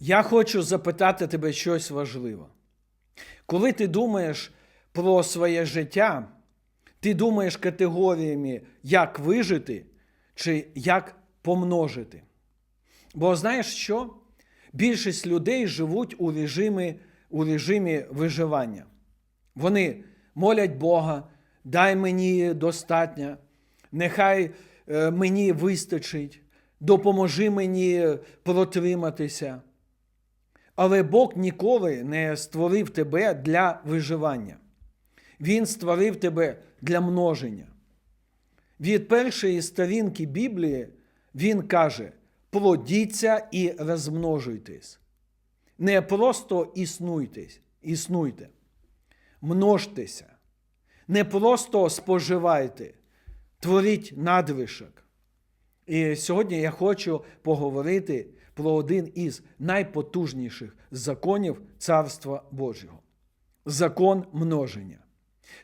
Я хочу запитати тебе щось важливе. Коли ти думаєш про своє життя, ти думаєш категоріями, як вижити чи як помножити. Бо знаєш що? Більшість людей живуть у режимі, у режимі виживання. Вони молять Бога, дай мені достатньо, нехай е, мені вистачить, допоможи мені протриматися. Але Бог ніколи не створив тебе для виживання. Він створив тебе для множення. Від першої сторінки Біблії він каже: плодіться і розмножуйтесь. Не просто існуйте, множтеся. Не просто споживайте, творіть надвишок. І сьогодні я хочу поговорити про один із найпотужніших законів Царства Божого закон множення.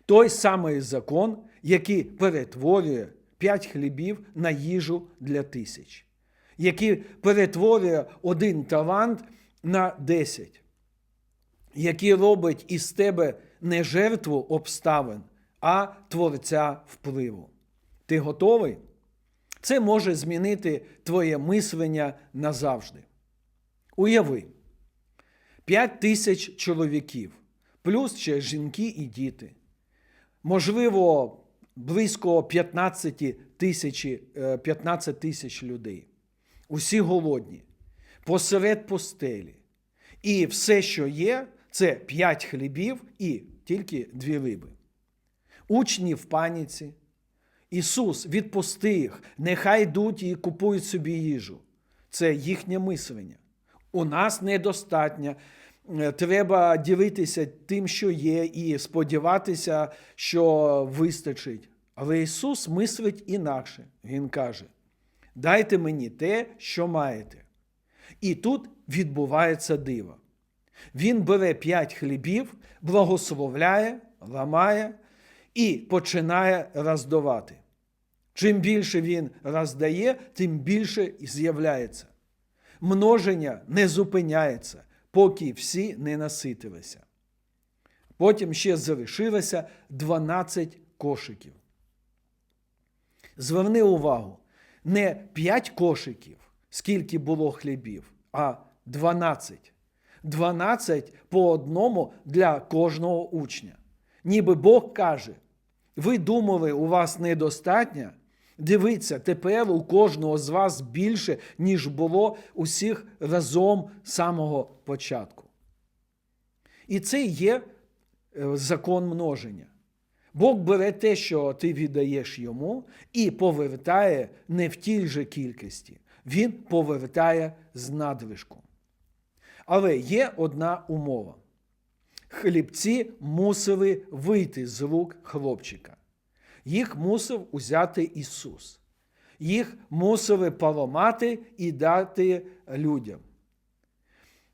Той самий закон, який перетворює п'ять хлібів на їжу для тисяч, який перетворює один талант на десять, який робить із тебе не жертву обставин, а творця впливу. Ти готовий? Це може змінити твоє мислення назавжди. Уяви, 5 тисяч чоловіків, плюс ще жінки і діти. Можливо, близько 15 тисяч, 15 тисяч людей. Усі голодні, посеред постелі. І все, що є, це 5 хлібів і тільки дві риби. Учні в паніці. Ісус, відпусти їх, нехай йдуть і купують собі їжу. Це їхнє мислення. У нас недостатньо. Е, Треба ділитися тим, що є, і сподіватися, що вистачить. Але Ісус мислить інакше. Він каже: дайте мені те, що маєте. І тут відбувається диво. Він бере п'ять хлібів, благословляє, ламає і починає роздавати. Чим більше він роздає, тим більше з'являється. Множення не зупиняється, поки всі не наситилися. Потім ще залишилося 12 кошиків. Зверни увагу, не 5 кошиків, скільки було хлібів, а 12. 12 по одному для кожного учня. Ніби Бог каже: ви думали, у вас недостатньо? Дивіться, тепер у кожного з вас більше, ніж було усіх разом з самого початку. І це є е, закон множення. Бог бере те, що ти віддаєш йому, і повертає не в тій же кількості. Він повертає з надлишком. Але є одна умова. Хлібці мусили вийти з рук хлопчика. Їх мусив узяти Ісус. Їх мусили поламати і дати людям.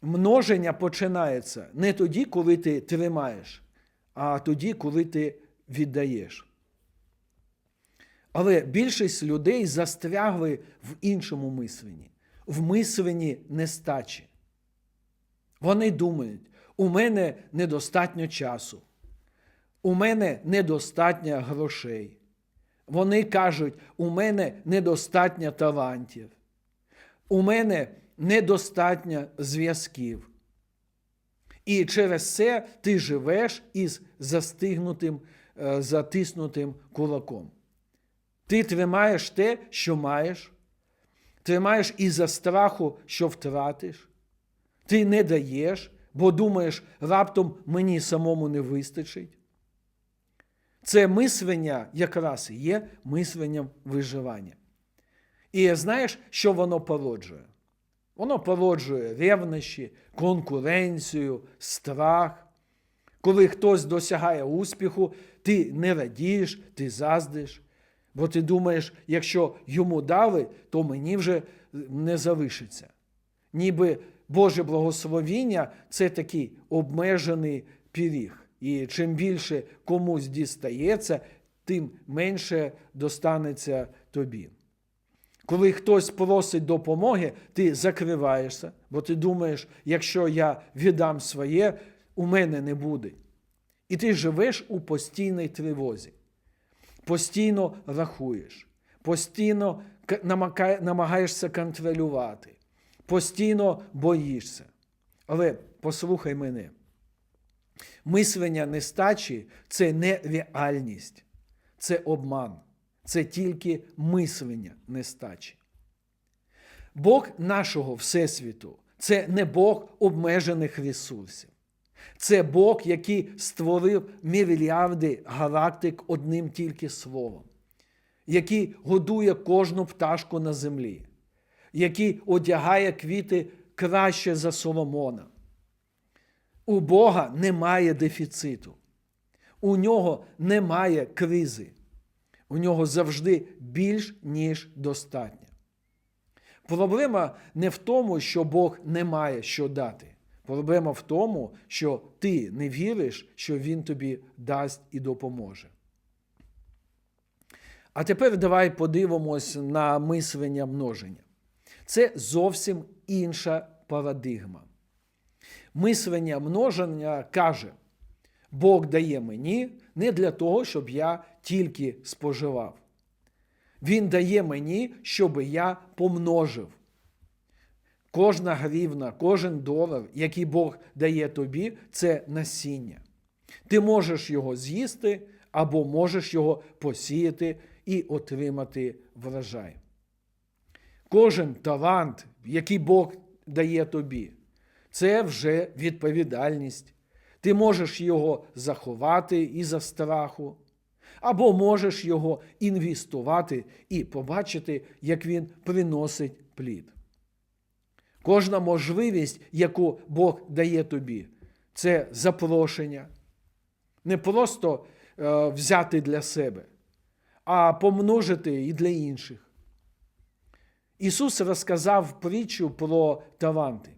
Множення починається не тоді, коли ти тримаєш, а тоді, коли ти віддаєш. Але більшість людей застрягли в іншому мисленні, в мисленні нестачі. Вони думають, у мене недостатньо часу, у мене недостатньо грошей. Вони кажуть, у мене недостатньо талантів, у мене недостатньо зв'язків. І через це ти живеш із застигнутим, е, затиснутим кулаком. Ти тримаєш те, що маєш, тримаєш із-за страху, що втратиш. Ти не даєш, бо думаєш, раптом мені самому не вистачить. Це мислення якраз і є мисленням виживання. І знаєш, що воно породжує? Воно породжує ревнощі, конкуренцію, страх. Коли хтось досягає успіху, ти не радієш, ти заздиш. Бо ти думаєш, якщо йому дали, то мені вже не залишиться. Ніби Боже благословіння це такий обмежений пиріг. І чим більше комусь дістається, тим менше достанеться тобі. Коли хтось просить допомоги, ти закриваєшся, бо ти думаєш, якщо я віддам своє, у мене не буде. І ти живеш у постійній тривозі, постійно рахуєш, постійно намагаєшся контролювати, постійно боїшся. Але послухай мене. Мислення нестачі це не реальність, це обман, це тільки мислення нестачі. Бог нашого Всесвіту це не Бог обмежених ресурсів. Це Бог, який створив мільярди галактик одним тільки словом, який годує кожну пташку на землі, який одягає квіти краще за Соломона. У Бога немає дефіциту, у нього немає кризи, у нього завжди більш ніж достатньо. Проблема не в тому, що Бог не має що дати. Проблема в тому, що ти не віриш, що Він тобі дасть і допоможе. А тепер давай подивимось на мислення множення. Це зовсім інша парадигма. Мислення множення каже: Бог дає мені не для того, щоб я тільки споживав. Він дає мені, щоб я помножив. Кожна гривна, кожен долар, який Бог дає тобі, це насіння. Ти можеш його з'їсти або можеш його посіяти і отримати врожай. Кожен талант, який Бог дає тобі, це вже відповідальність. Ти можеш його заховати із-за страху, або можеш його інвестувати і побачити, як він приносить плід. Кожна можливість, яку Бог дає тобі, це запрошення. Не просто е, взяти для себе, а помножити і для інших. Ісус розказав притчу про таланти.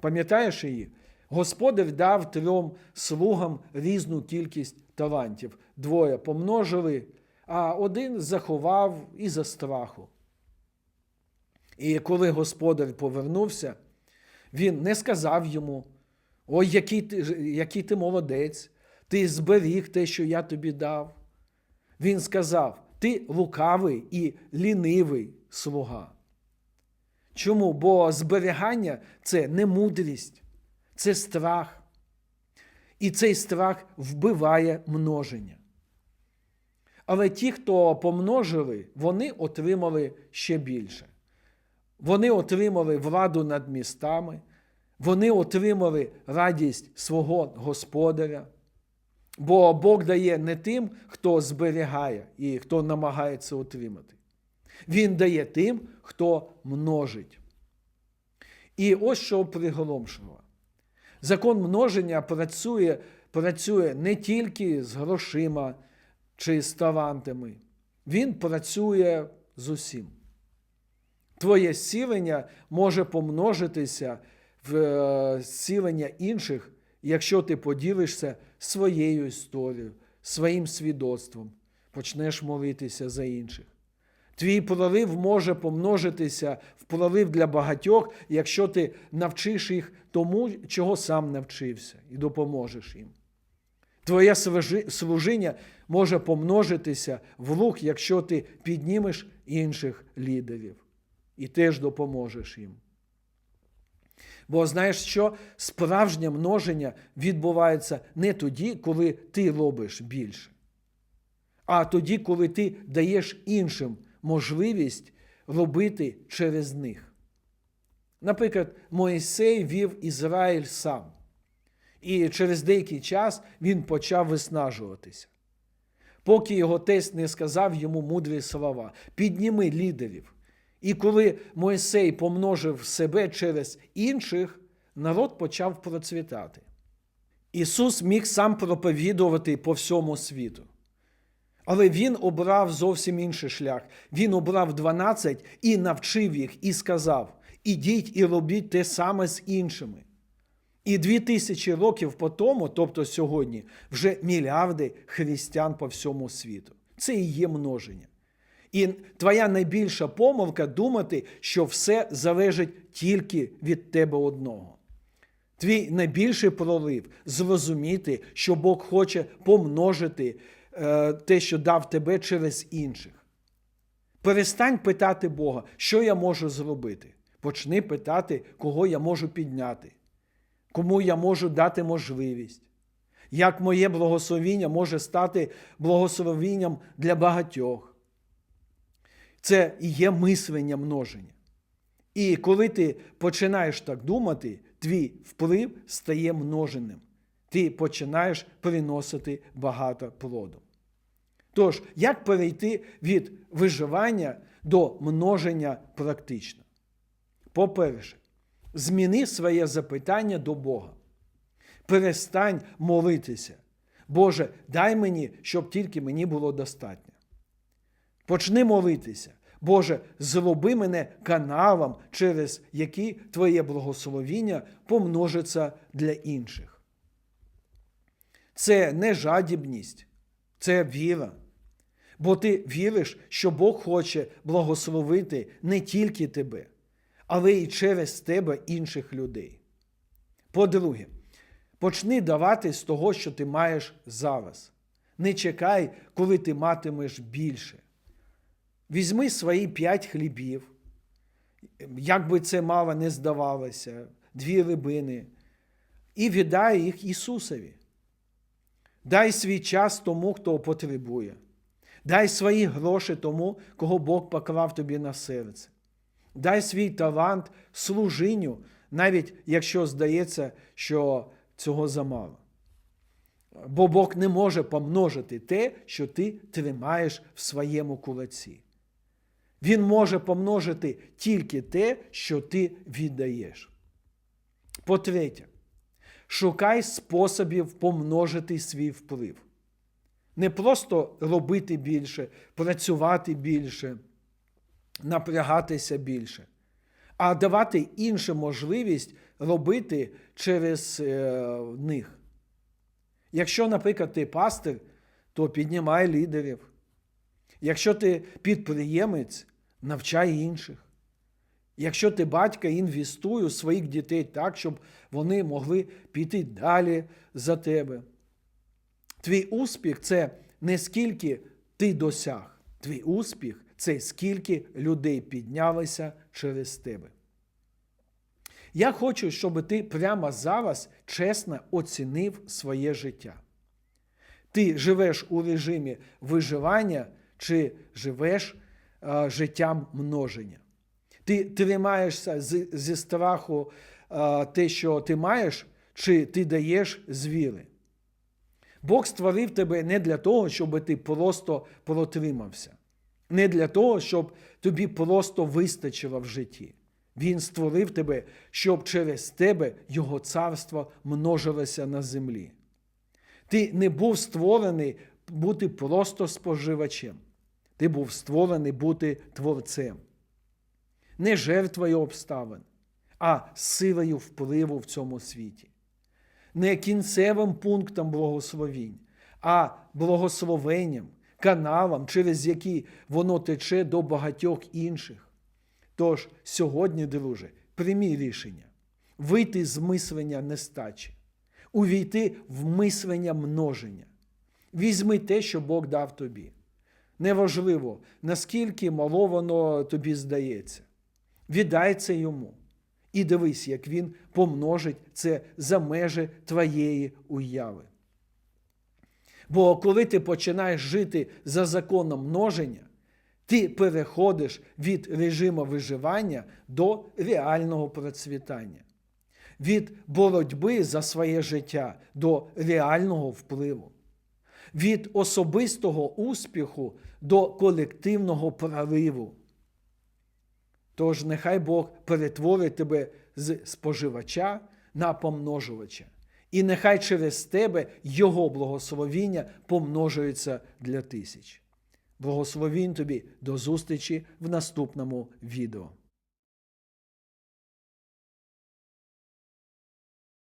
Пам'ятаєш її? Господар дав трьом слугам різну кількість талантів. Двоє помножили, а один заховав із-за страху. І коли господар повернувся, він не сказав йому: Ой, який ти, який ти молодець, ти зберіг те, що я тобі дав. Він сказав: Ти лукавий і лінивий слуга. Чому? Бо зберігання це не мудрість, це страх. І цей страх вбиває множення. Але ті, хто помножили, вони отримали ще більше. Вони отримали владу над містами, вони отримали радість свого господаря. Бо Бог дає не тим, хто зберігає і хто намагається отримати. Він дає тим, хто множить. І ось що приголомшило. Закон множення працює, працює не тільки з грошима чи з талантами, він працює з усім. Твоє сілення може помножитися в е, сілення інших, якщо ти поділишся своєю історією, своїм свідоцтвом, почнеш молитися за інших. Твій прорив може помножитися в прорив для багатьох, якщо ти навчиш їх тому, чого сам навчився, і допоможеш їм. Твоє служіння може помножитися в лук, якщо ти піднімеш інших лідерів і теж допоможеш їм. Бо знаєш що? Справжнє множення відбувається не тоді, коли ти робиш більше, а тоді, коли ти даєш іншим можливість робити через них. Наприклад, Моїсей вів Ізраїль сам, і через деякий час він почав виснажуватися. Поки його тесть не сказав йому мудрі слова: підніми лідерів. І коли Мойсей помножив себе через інших, народ почав процвітати. Ісус міг сам проповідувати по всьому світу. Але Він обрав зовсім інший шлях. Він обрав 12 і навчив їх, і сказав: ідіть і робіть те саме з іншими. І дві тисячі років по тому, тобто сьогодні, вже мільярди християн по всьому світу. Це і є множення. І твоя найбільша помилка думати, що все залежить тільки від тебе одного. Твій найбільший пролив зрозуміти, що Бог хоче помножити те, що дав тебе через інших. Перестань питати Бога, що я можу зробити. Почни питати, кого я можу підняти, кому я можу дати можливість, як моє благословіння може стати благословінням для багатьох. Це і є мислення множення. І коли ти починаєш так думати, твій вплив стає множеним. Ти починаєш приносити багато плоду. Тож, як перейти від виживання до множення практично? По-перше, зміни своє запитання до Бога. Перестань молитися. Боже, дай мені, щоб тільки мені було достатньо. Почни молитися. Боже, зроби мене каналом, через який Твоє благословіння помножиться для інших. Це не жадібність, це віра. Бо ти віриш, що Бог хоче благословити не тільки тебе, але й через тебе інших людей. По-друге, почни давати з того, що ти маєш зараз. Не чекай, коли ти матимеш більше. Візьми свої п'ять хлібів, як би це мало не здавалося, дві рибини, і віддай їх Ісусові. Дай свій час тому, хто потребує. Дай свої гроші тому, кого Бог поклав тобі на серце. Дай свій талант служінню, навіть якщо здається, що цього замало. Бо Бог не може помножити те, що ти тримаєш в своєму кулаці. Він може помножити тільки те, що ти віддаєш. По-третє, шукай способів помножити свій вплив. Не просто робити більше, працювати більше, напрягатися більше, а давати іншим можливість робити через е, них. Якщо, наприклад, ти пастир, то піднімай лідерів. Якщо ти підприємець, навчай інших. Якщо ти батька, інвестуй у своїх дітей так, щоб вони могли піти далі за тебе. Твій успіх це не скільки ти досяг. Твій успіх це скільки людей піднялися через тебе. Я хочу, щоб ти прямо зараз чесно оцінив своє життя. Ти живеш у режимі виживання чи живеш а, життям множення. Ти тримаєшся з, зі страху а, те, що ти маєш, чи ти даєш з віри. Бог створив тебе не для того, щоб ти просто протримався, не для того, щоб тобі просто вистачило в житті. Він створив тебе, щоб через тебе Його царство множилося на землі. Ти не був створений бути просто споживачем. Ти був створений бути творцем. Не жертвою обставин, а силою впливу в цьому світі. Не кінцевим пунктом благословінь, а благословенням, каналом, через який воно тече до багатьох інших. Тож сьогодні, друже, приймі рішення вийти з мислення нестачі, увійти в мислення множення. Візьми те, що Бог дав тобі. Неважливо, наскільки мало воно тобі здається. Віддай це йому. І дивись, як він помножить це за межі твоєї уяви. Бо коли ти починаєш жити за законом множення, ти переходиш від режиму виживання до реального процвітання, від боротьби за своє життя до реального впливу, від особистого успіху до колективного прориву. Тож нехай Бог перетворить тебе з споживача на помножувача. І нехай через тебе Його благословіння помножується для тисяч. Благословінь тобі до зустрічі в наступному відео.